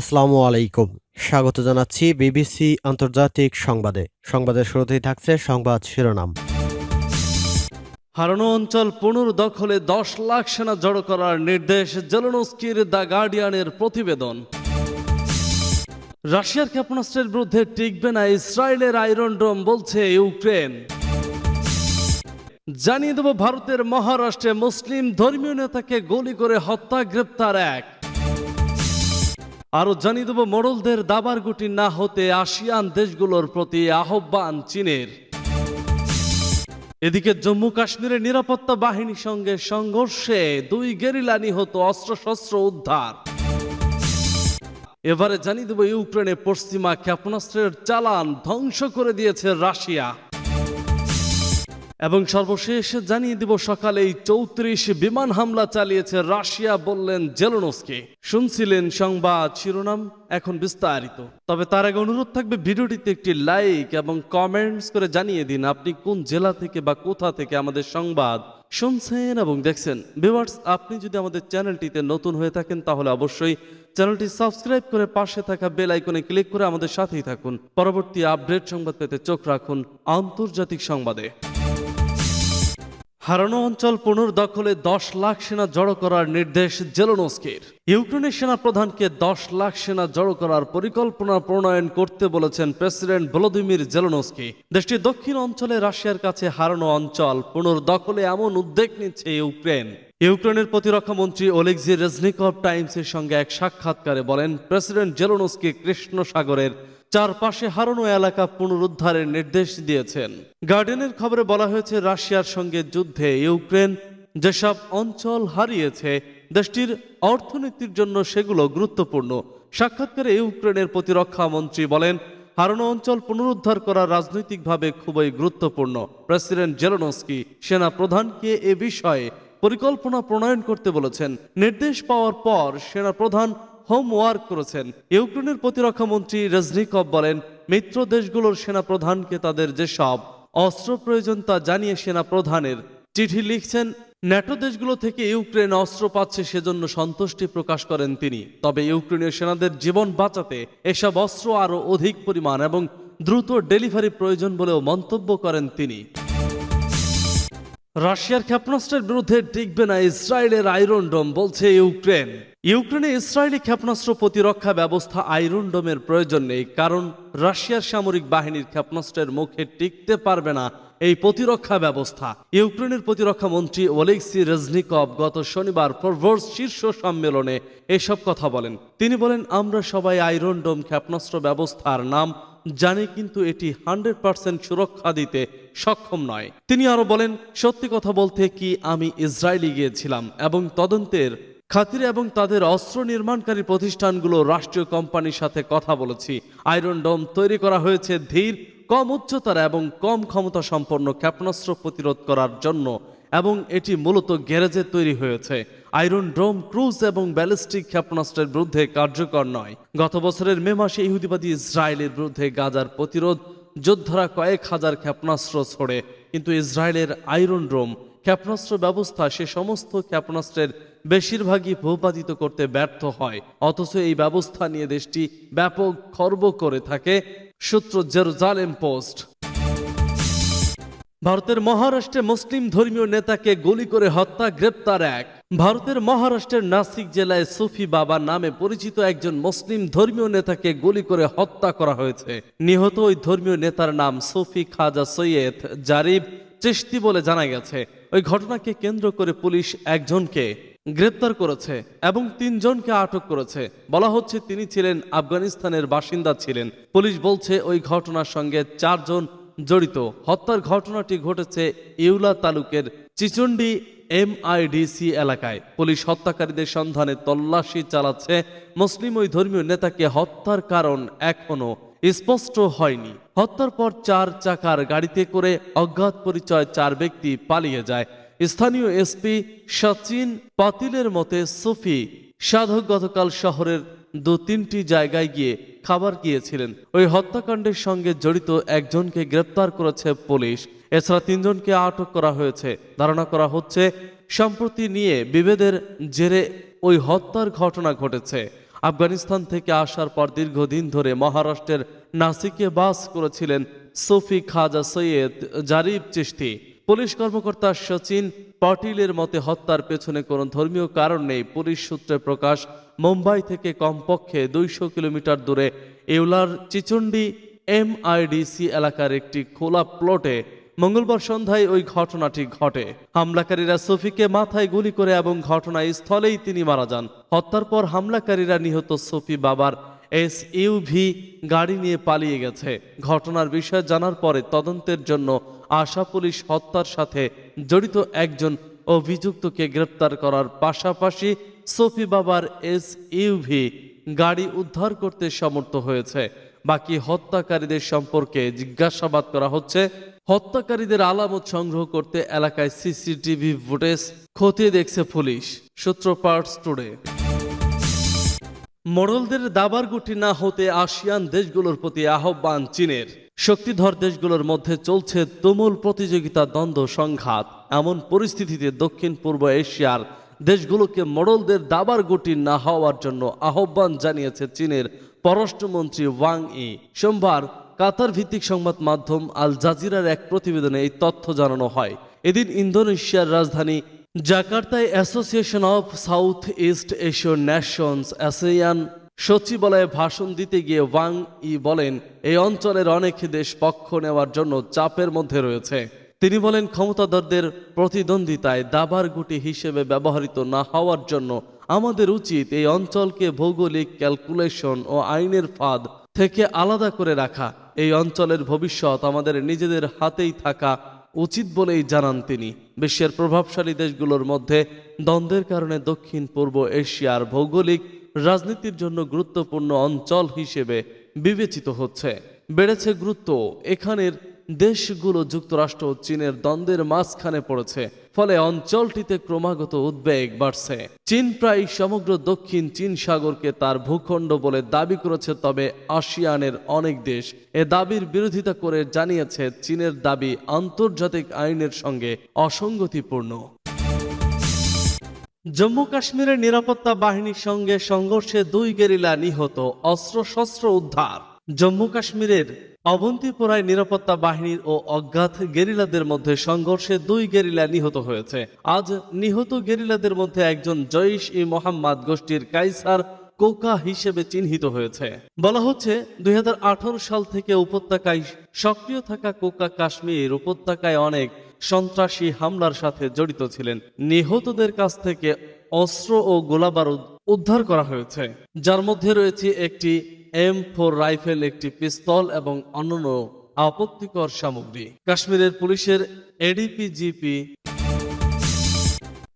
আসসালামু আলাইকুম। স্বাগত জানাচ্ছি বিবিসি আন্তর্জাতিক সংবাদে। সংবাদের শুরুতেই থাকছে সংবাদ শিরোনাম। হারানো অঞ্চল পুনর্দখলে দশ লাখ সেনা জড়ো করার নির্দেশ জেলনস্কির দ্য গার্ডিয়ানের প্রতিবেদন। রাশিয়ার ক্ষেপণাস্ত্রের বিরুদ্ধে টিকবে না ইসরায়েলের আয়রন ড্রোম বলছে ইউক্রেন। জানিয়ে দেব, ভারতের মহারাষ্ট্রে মুসলিম ধর্মীয় নেতাকে গুলি করে হত্যা, গ্রেপ্তার এক। আরও জানিয়ে দেব, মোড়লদের দাবার গুটি না হতে আসিয়ান দেশগুলোর প্রতি আহ্বান চীনের। এদিকে জম্মু কাশ্মীরের নিরাপত্তা বাহিনীর সঙ্গে সংঘর্ষে দুই গেরিলা নিহত অস্ত্রশস্ত্র উদ্ধার। এবারে জানিয়ে দেব, ইউক্রেনে পশ্চিমা ক্ষেপণাস্ত্রের চালান ধ্বংস করে দিয়েছে রাশিয়া। এবং সর্বশেষ জানিয়ে দিব সকালে চৌত্রিশ বিমান হামলা চালিয়েছে রাশিয়া বললেন জেলনস্কি। শুনছিলেন সংবাদ শিরোনাম, এখন বিস্তারিত। তবে তার আগে অনুরোধ থাকবে ভিডিওটিতে একটি লাইক এবং কমেন্টস করে জানিয়ে দিন আপনি কোন জেলা থেকে বা কোথা থেকে আমাদের সংবাদ শুনছেন এবং দেখছেন। ভিউয়ার্স, আপনি যদি আমাদের চ্যানেলটিতে নতুন হয়ে থাকেন, তাহলে অবশ্যই চ্যানেলটি সাবস্ক্রাইব করে পাশে থাকা বেল আইকনে ক্লিক করে আমাদের সাথেই থাকুন। পরবর্তী আপডেট সংবাদ পেতে চোখ রাখুন আন্তর্জাতিক সংবাদে। হারানো অঞ্চল পুনর্দখলে দশ লাখ সেনা জড়ো করার নির্দেশ জেলোনস্কির। ইউক্রেনের সেনা প্রধানকে দশ লাখ সেনা জড়ো করার পরিকল্পনা প্রণয়ন করতে বলেছেন প্রেসিডেন্ট ভলোদিমির জেলোনস্কি। দেশটির দক্ষিণ অঞ্চলে রাশিয়ার কাছে হারানো অঞ্চল পুনর্দখলে এমন উদ্যোগ নিচ্ছে ইউক্রেন। ইউক্রেনের প্রতিরক্ষা মন্ত্রী ওলেক্সি রেজনিকভ টাইমসের সঙ্গে এক সাক্ষাৎকারে বলেন, প্রেসিডেন্ট জেলোনস্কি কৃষ্ণ সাগরের চারপাশে হারানো এলাকা পুনরুদ্ধারের নির্দেশ দিয়েছেন। গার্ডেনের খবরে বলা হয়েছে, রাশিয়ার সঙ্গে যুদ্ধে ইউক্রেন যেসব অঞ্চল হারিয়েছে, দেশটির অর্থনীতির জন্য সেগুলো গুরুত্বপূর্ণ। সাক্ষাৎকারে ইউক্রেনের প্রতিরক্ষা মন্ত্রী বলেন, হারানো অঞ্চল পুনরুদ্ধার করা রাজনৈতিকভাবে খুবই গুরুত্বপূর্ণ। প্রেসিডেন্ট জেলনস্কি সেনা প্রধানকে এ বিষয়ে পরিকল্পনা প্রণয়ন করতে বলেছেন। নির্দেশ পাওয়ার পর সেনা প্রধান হোমওয়ার্ক করেছেন। ইউক্রেনের প্রতিরক্ষা মন্ত্রী রেজনিকভ বলেন, মিত্র দেশগুলোর সেনা প্রধানকে তাদের যেসব অস্ত্র প্রয়োজন তা জানিয়ে সেনা প্রধানের চিঠি লিখছেন। ন্যাটো দেশগুলো থেকে ইউক্রেন অস্ত্র পাচ্ছে সেজন্য সন্তুষ্টি প্রকাশ করেন তিনি। তবে ইউক্রেনীয় সেনাদের জীবন বাঁচাতে এসব অস্ত্র আরও অধিক পরিমাণ এবং দ্রুত ডেলিভারি প্রয়োজন বলেও মন্তব্য করেন তিনি। রাশিয়ার ক্ষেপণাস্ত্রের বিরুদ্ধে টিকবে না ইসরায়েলের আয়রন ডোম, বলছে ইউক্রেন। ইউক্রেনে ইসরায়েলি ক্ষেপণাস্ত্র প্রতিরক্ষা ব্যবস্থা আয়রন ডোমের প্রয়োজন নেই, কারণ রাশিয়ার সামরিক বাহিনীর ক্ষেপণাস্ত্রের মুখে টিকতে পারবে না এই প্রতিরক্ষা ব্যবস্থা। ইউক্রেনের প্রতিরক্ষা মন্ত্রী ওলেক্সি রেজনিকভ গত শনিবার ফরভোর্স শীর্ষ সম্মেলনে এসব কথা বলেন। তিনি বলেন, আমরা সবাই আয়রন ডোম ক্ষেপণাস্ত্র ব্যবস্থার নাম জানি কিন্তু এটি হান্ড্রেড পার্সেন্ট সুরক্ষা দিতে সক্ষম নয়। তিনি আরও বলেন, সত্যি কথা বলতে কি আমি ইসরায়েলে গিয়েছিলাম এবং তদন্তের খাতিরে এবং তাদের অস্ত্র নির্মাণকারী প্রতিষ্ঠানগুলো রাষ্ট্রীয় কোম্পানির সাথে কথা বলেছি। আয়রন ডোম তৈরি করা হয়েছে ধীর, কম উচ্চতার এবং কম ক্ষমতা সম্পন্ন ক্ষেপণাস্ত্র প্রতিরোধ করার জন্য এবং এটি মূলত গ্যারেজে তৈরি হয়েছে। আয়রন ড্রোম, ক্রুজ এবং ব্যালিস্টিক ক্ষেপণাস্ত্রের বিরুদ্ধে কার্যকর নয়। গত বছরের মে মাসে ইহুদিবাদী ইসরায়েলের বিরুদ্ধে গাজার প্রতিরোধ, যোদ্ধারা কয়েক হাজার ক্ষেপণাস্ত্র ছোড়ে। কিন্তু ইসরায়েলের আয়রন ড্রোম, ক্ষেপণাস্ত্র ব্যবস্থা সে সমস্ত ক্ষেপণাস্ত্রের বেশিরভাগই ভূপাতিত করতে ব্যর্থ হয়। অথচ এই ব্যবস্থা নিয়ে দেশটি ব্যাপক খর্ব করে থাকে, সূত্র জেরুজালেম পোস্ট। ভারতের মহারাষ্ট্রে মুসলিম ধর্মীয় নেতাকে গুলি করে হত্যা, গ্রেপ্তার এক। ভারতের মহারাষ্ট্রের নাসিক জেলায় সুফি বাবা নামে পরিচিত একজন মুসলিম ধর্মীয় নেতাকে গুলি করে হত্যা করা হয়েছে। নিহত ওই ধর্মীয় নেতার নাম সুফি খাজা সৈয়দ জারিব চিস্তি বলে জানা গেছে। ওই ঘটনাকে কেন্দ্র করে পুলিশ একজনকে গ্রেপ্তার করেছে এবং তিনজনকে আটক করেছে। বলা হচ্ছে তিনি ছিলেন আফগানিস্তানের বাসিন্দা ছিলেন। পুলিশ বলছে ওই ঘটনার সঙ্গে চারজন জড়িত। হত্যার ঘটনাটি ঘটেছে ইউলা তালুকের চিচন্ডি এমআইডিসি এলাকায়। পুলিশ হত্যাকারীদের সন্ধানে তল্লাশি চালাচ্ছে মুসলিম ওই ধর্মীয় নেতাকে হত্যার কারণ এখনও স্পষ্ট হয়নি। হত্যার পর চার চাকার গাড়িতে করে অজ্ঞাত পরিচয় চার ব্যক্তি পালিয়ে যায়। স্থানীয় এসপি সচিন পাতিলের মতে সুফি সাধক গতকাল শহরের দু তিনটি জায়গায় গিয়ে খাবার গিয়েছিলেন ওই হত্যাকাণ্ডের সঙ্গে জড়িত একজনকে গ্রেপ্তার করেছে পুলিশ। এছাড়া তিনজনকে আটক করা হয়েছে। ধারণা করা হচ্ছে, সম্প্রতি নিয়ে বিভেদের জেরে ওই হত্যার ঘটনা ঘটেছে। আফগানিস্তান থেকে আসার পর দীর্ঘদিন ধরে মহারাষ্ট্রের নাসিকে বাস করেছিলেন সফি খাজা সৈয়দ জারিফ চিশতি। পুলিশ কর্মকর্তা সচিন পাটিলের মতে হত্যার পেছনে কোনো ধর্মীয় কারণ নেই, পুলিশ সূত্রে প্রকাশ মুম্বাই থেকে কমপক্ষে দুইশো কিলোমিটার দূরে এউলার চিচুন্ডি এমআইডিসি এলাকার একটি খোলা প্লটে মঙ্গলবার সন্ধ্যায় ওই ঘটনাটি ঘটে। হামলাকারীরা সফিকে মাথায় গুলি করে এবং ঘটনাস্থলেই তিনি মারা যান। হত্যার পর হামলাকারীরা নিহত সফি বাবার এস ইউভি গাড়ি নিয়ে পালিয়ে গেছে। ঘটনার বিষয়ে জানার পরে তদন্তের জন্য আশা পুলিশ হত্যার সাথে জড়িত একজন অভিযুক্তকে গ্রেপ্তার করার পাশাপাশি সফি বাবার এস ইউভি গাড়ি উদ্ধার করতে সমর্থ হয়েছে। বাকি হত্যাকারীদের সম্পর্কে জিজ্ঞাসাবাদ করা হচ্ছে। হত্যাকারীদের আলামত সংগ্রহ করতে এলাকায় সিসিটিভি ফুটেজ খতিয়ে দেখছে পুলিশ। সূত্র পার্টস টুডে। মোড়লদের দাবার গুটি না হতে আসিয়ান দেশগুলোর প্রতি আহ্বান চীনের। শক্তিধর দেশগুলোর মধ্যে চলছে তুমুল প্রতিযোগিতা দ্বন্দ্ব সংঘাত। এমন পরিস্থিতিতে দক্ষিণ পূর্ব এশিয়ার দেশগুলোকে মোড়লদের দাবার গুটি না হওয়ার জন্য আহ্বান জানিয়েছে চীনের পররাষ্ট্রমন্ত্রী ওয়াং ই। সোমবার কাতার ভিত্তিক সংবাদ মাধ্যম আল জাজিরার এক প্রতিবেদনে এই তথ্য জানানো হয়। এদিন ইন্দোনেশিয়ার রাজধানী জাকার্তায় association of south east Asian nations ASEAN সচিবালয়ে ভাষণ দিতে গিয়ে ওয়াং ই বলেন, এই অঞ্চলের অনেক দেশ পক্ষ নেওয়ার জন্য চাপের মধ্যে রয়েছে। তিনি বলেন, ক্ষমতাধরদের প্রতিদ্বন্দ্বিতায় দাবার গুটি হিসেবে ব্যবহৃত না হওয়ার জন্য আমাদের উচিত এই অঞ্চলকে ভৌগোলিক ক্যালকুলেশন ও আইনের ফাঁদ থেকে আলাদা করে রাখা। এই অঞ্চলের ভবিষ্যৎ আমাদের নিজেদের হাতেই থাকা উচিত বলেই জানান তিনি। বিশ্বের প্রভাবশালী দেশগুলোর মধ্যে দ্বন্দ্বের কারণে দক্ষিণ, পূর্ব এশিয়ার ভৌগোলিক রাজনীতির জন্য গুরুত্বপূর্ণ অঞ্চল হিসেবে বিবেচিত হচ্ছে। বেড়েছে গুরুত্ব। এখানের দেশগুলো যুক্তরাষ্ট্র ও চীনের দ্বন্দ্বের মাঝখানে পড়েছে, ফলে অঞ্চলটিতে ক্রমাগত উদ্বেগ বাড়ছে। চীন প্রায় সমগ্র দক্ষিণ চীন সাগরকে তার ভূখণ্ড বলে দাবি করেছে, তবে আসিয়ানের অনেক দেশ এ দাবির বিরোধিতা করে জানিয়েছে, চীনের দাবি আন্তর্জাতিক আইনের সঙ্গে অসঙ্গতিপূর্ণ। জম্মু কাশ্মীরের নিরাপত্তা বাহিনীর সঙ্গে সংঘর্ষে দুই গেরিলা নিহত অস্ত্রশস্ত্র উদ্ধার। জম্মু কাশ্মীরের অবন্তিপোরায় নিরাপত্তা বাহিনীর ও অজ্ঞাত গেরিলাদের মধ্যে সংঘর্ষে দুই গেরিলা নিহত হয়েছে। আজ নিহত গেরিলাদের মধ্যে একজন জৈশ ই মোহাম্মদ গোষ্ঠীর কাইসার কোকা হিসেবে চিহ্নিত হয়েছে। বলা হচ্ছে, দুই সাল থেকে উপত্যকায় সক্রিয় থাকা কোকা কাশ্মীর উপত্যকায় অনেক সন্ত্রাসী হামলার সাথে জড়িত ছিলেন। নিহতদের কাছ থেকে অস্ত্র ও গোলাবারুদ উদ্ধার করা হয়েছে। যার মধ্যে রয়েছে একটি এম ফোর রাইফেল একটি পিস্তল এবং অন্যান্য আপত্তিকর সামগ্রী। কাশ্মীরের পুলিশের এডিপি জিপি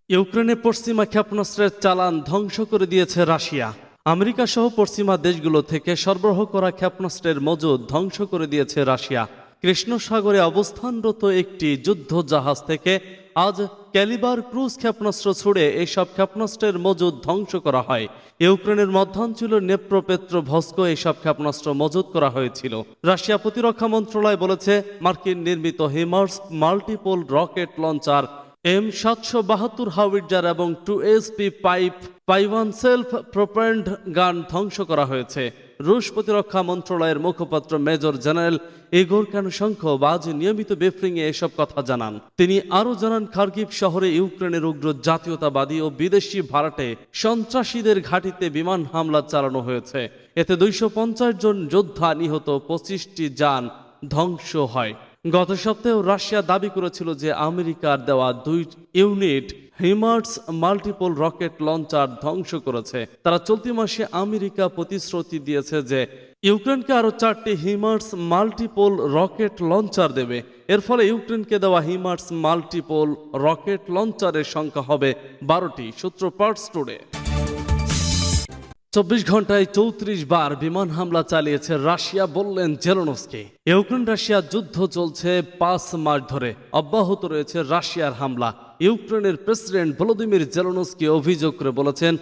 ইউক্রেনে পশ্চিমা ক্ষেপণাস্ত্রের চালান ধ্বংস করে দিয়েছে রাশিয়া। আমেরিকা সহ পশ্চিমা দেশগুলো থেকে সরবরাহ করা ক্ষেপণাস্ত্রের মজুদ ধ্বংস করে দিয়েছে রাশিয়া। কৃষ্ণ সাগরে অবস্থানরত একটি যুদ্ধ জাহাজ থেকে আজ ক্যালিবার ক্রুজ ক্ষেপণাস্ত্র ছুড়ে এইসব ক্ষেপণাস্ত্রের মজুদ ধ্বংস করা হয়। ইউক্রেনের মধ্যাঞ্চল নেপ্রোপেত্র ভস্কো এইসব ক্ষেপণাস্ত্র মজুদ করা হয়েছিল। রাশিয়া প্রতিরক্ষা মন্ত্রণালয় বলেছে, মার্কিন নির্মিত HIMARS multiple rocket launcher, M সাতশো বাহাত্তর হাউইটজার এবং টু এসপি পাইপ, পাইওয়ান সেলফ প্রোপেন্ড গান ধ্বংস করা হয়েছে। রুশ প্রতিরক্ষা মন্ত্রণালয়ের মুখপাত্র মেজর জেনারেল এগোর শঙ্খ বাজ নিয়মিত ব্রিফিংয়ে এসব কথা জানান। তিনি আরও জানান খার্কিভ শহরে ইউক্রেনের উগ্র জাতীয়তাবাদী ও বিদেশি ভাড়াটে সন্ত্রাসীদের ঘাটিতে বিমান হামলা চালানো হয়েছে। এতে দুইশো পঞ্চাশ জন যোদ্ধা নিহত, পঁচিশটি যান ধ্বংস হয়। গত সপ্তাহেও রাশিয়া দাবি করেছিল যে আমেরিকার দেওয়া দুই unit HIMARS multiple rocket launcher ধ্বংস করেছে। তারা চলতি মাসে আমেরিকা প্রতিশ্রুতি দিয়েছে যে ইউক্রেনকে আরও চারটি হিমার্স মাল্টিপল রকেট লঞ্চার দেবে। এর ফলে ইউক্রেনকে দেওয়া হিমার্স মাল্টিপল রকেট লঞ্চারের সংখ্যা হবে বারোটি সূত্র পার্টস টুডে চব্বিশ ঘন্টায় চৌত্রিশ বার বিমান হামলা চালিয়েছে রাশিয়া বললেন জেলনস্কি। ইউক্রেন রাশিয়া যুদ্ধ চলছে পাঁচ মাস ধরে। অব্যাহত রয়েছে রাশিয়ার হামলা। ইউক্রেনের প্রেসিডেন্ট ভলোদিমির জেলনস্কি অভিযোগ করে বলেছেন,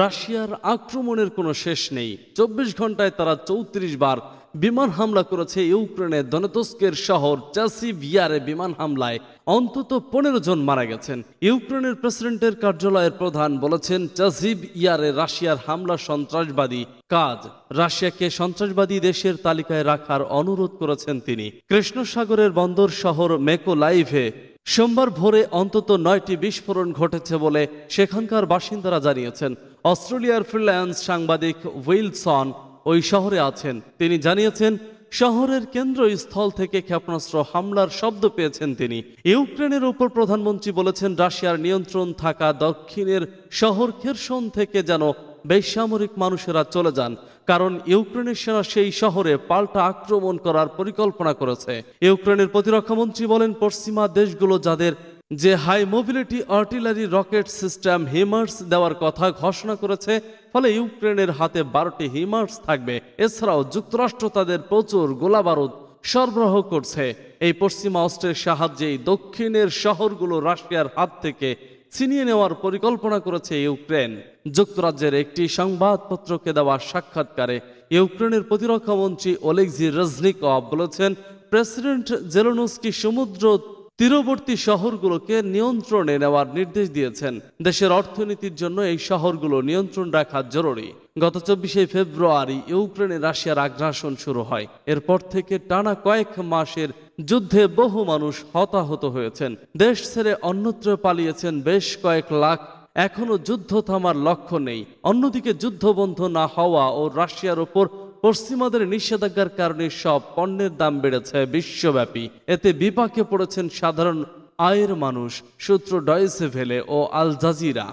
রাশিয়ার আক্রমণের কোনো শেষ নেই। চব্বিশ ঘন্টায় তারা চৌত্রিশ বার বিমান হামলা করেছে ইউক্রেনের দনেতস্কের শহর চাসিভিয়ারে বিমান হামলায়। অন্তত পনেরো জন মারা গেছেন। ইউক্রেনের প্রেসিডেন্টের কার্যালয়ের প্রধান বলেছেন চাজিব ইয়ারে রাশিয়ার হামলা সন্ত্রাসবাদী কাজ। রাশিয়াকে সন্ত্রাসবাদী দেশের তালিকায় রাখার অনুরোধ করেছেন তিনি। কৃষ্ণসাগরের বন্দর শহর মেকোলাইভে সোমবার ভোরে অন্তত নয়টি বিস্ফোরণ ঘটেছে বলে সেখানকার বাসিন্দারা জানিয়েছেন। অস্ট্রেলিয়ার ফ্রিল্যান্স সাংবাদিক উইলসন ওই শহরে আছেন। তিনি জানিয়েছেন, শহরের কেন্দ্রস্থল থেকে ক্ষেপণাস্ত্র হামলার শব্দ পেয়েছেন তিনি। ইউক্রেনের উপর প্রধানমন্ত্রী বলেছেন, রাশিয়ার নিয়ন্ত্রণ থাকা দক্ষিণের শহর খেরসন থেকে যেন বেসামরিক মানুষেরা চলে যান, কারণ ইউক্রেনের সেনা সেই শহরে পাল্টা আক্রমণ করার পরিকল্পনা করেছে। ইউক্রেনের প্রতিরক্ষামন্ত্রী বলেন, পশ্চিমা দেশগুলো যাদের যে high mobility artillery rocket system HIMARS দেওয়ার কথা ঘোষণা করেছে ফলে ইউক্রেনের হাতে বারোটি হিমার্স থাকবে। এছাড়াও যুক্তরাষ্ট্র তাদের প্রচুর গোলাবারুদ সরবরাহ করছে। এই পশ্চিমা অস্ত্রের সাহায্যেই দক্ষিণের শহরগুলো রাশিয়ার হাত থেকে ছিনিয়ে নেওয়ার পরিকল্পনা করেছে ইউক্রেন। যুক্তরাজ্যের একটি সংবাদপত্রকে দেওয়া সাক্ষাৎকারে ইউক্রেনের প্রতিরক্ষা মন্ত্রী ওলেক্সি রজনিকভ বলেছেন, প্রেসিডেন্ট জেলোনস্কি সমুদ্র তীরবর্তী শহরগুলোকে নিয়ন্ত্রণে নেওয়ার নির্দেশ দিয়েছেন। দেশের অর্থনীতির জন্য এই শহরগুলো নিয়ন্ত্রণ রাখা জরুরি। গত চব্বিশে ফেব্রুয়ারি ইউক্রেনে রাশিয়ার আগ্রাসন শুরু হয়। এরপর থেকে টানা কয়েক মাসের যুদ্ধে বহু মানুষ হতাহত হয়েছেন। দেশ ছেড়ে অন্যত্র পালিয়েছেন বেশ কয়েক লাখ। এখনও যুদ্ধ থামার লক্ষ্য নেই। অন্যদিকে যুদ্ধ বন্ধ না হওয়া ও রাশিয়ার ওপর পশ্চিমাদের নিষেধাজ্ঞার কারণে সব পণ্যের দাম বেড়েছে বিশ্বব্যাপী। এতে বিপাকে পড়েছেন সাধারণ আয়ের মানুষ, সূত্র ডয়েসে ভেলে ও আল জাজিরা